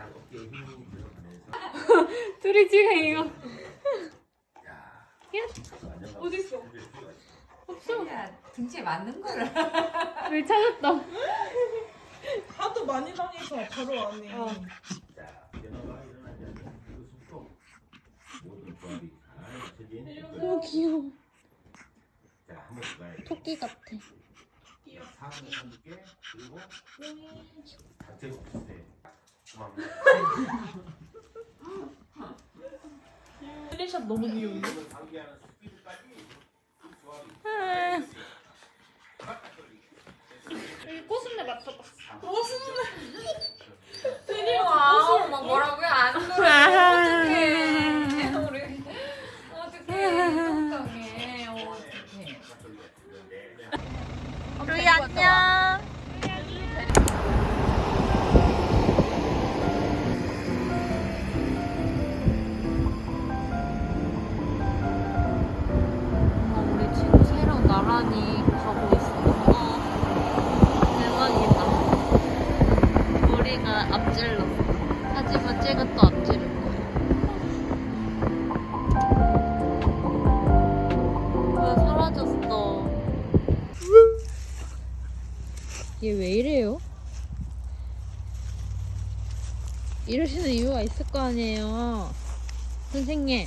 살짝 어깨에 힘이 들어가면서 둘이 지금 이거 야. 야. 어디 있어? 없어. 야 등치에 맞는 거를 왜 찾았다. 하도 많이 당해서 바로 안 해. 어. 자, 일어나봐 일어나지 않는 그 속도 모든 조합이 잘 맞춰진 너무 귀여워. 자, 한번 더 가야 돼. 토끼 같아. 상을 삼게 그리고 그만. 쓰리샷 너무 귀여운데? 이걸 상기하는 스피드까지 그 조합이 여기 꽃순내 맞춰봐. 와 엄마 뭐라고요? 안 어떡해. 우리. 어떡해. 속상해 어떡해 루이 안녕. 얘왜 이래요? 이러시는 이유가 있을 거 아니에요. 선생님.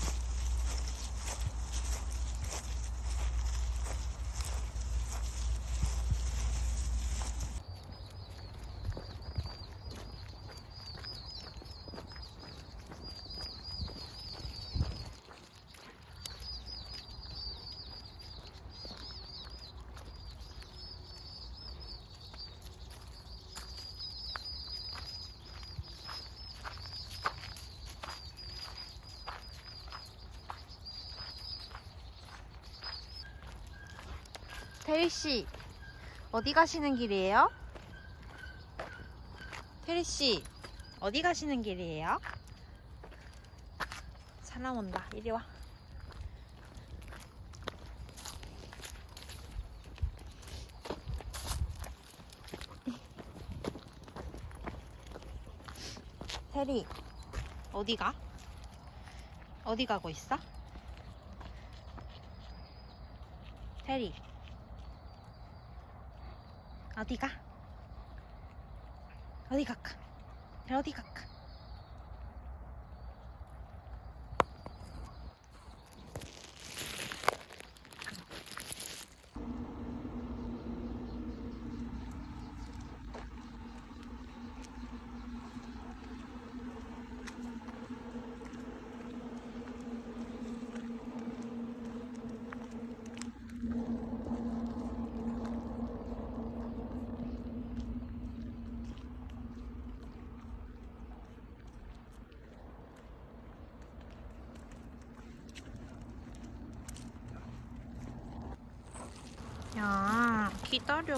테리 씨, 어디 가시는 길이에요? 테리 씨, 어디 가시는 길이에요? 사람 온다. 이리 와. 테리, 어디 가? 어디 가고 있어? 테리. 어디 가? 어디 갈까? 어디 갈까? 야, 기다려.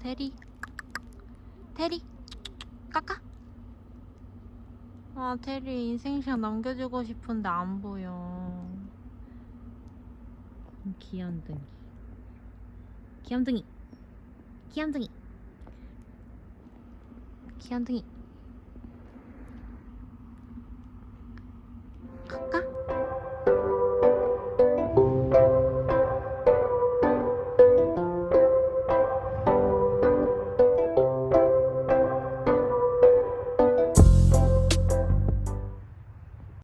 테리. 테리. 까까. 아, 테리 인생샷 남겨주고 싶은데 안 보여. 귀염둥이. 귀염둥이. 귀염둥이. 귀염둥이. 까까?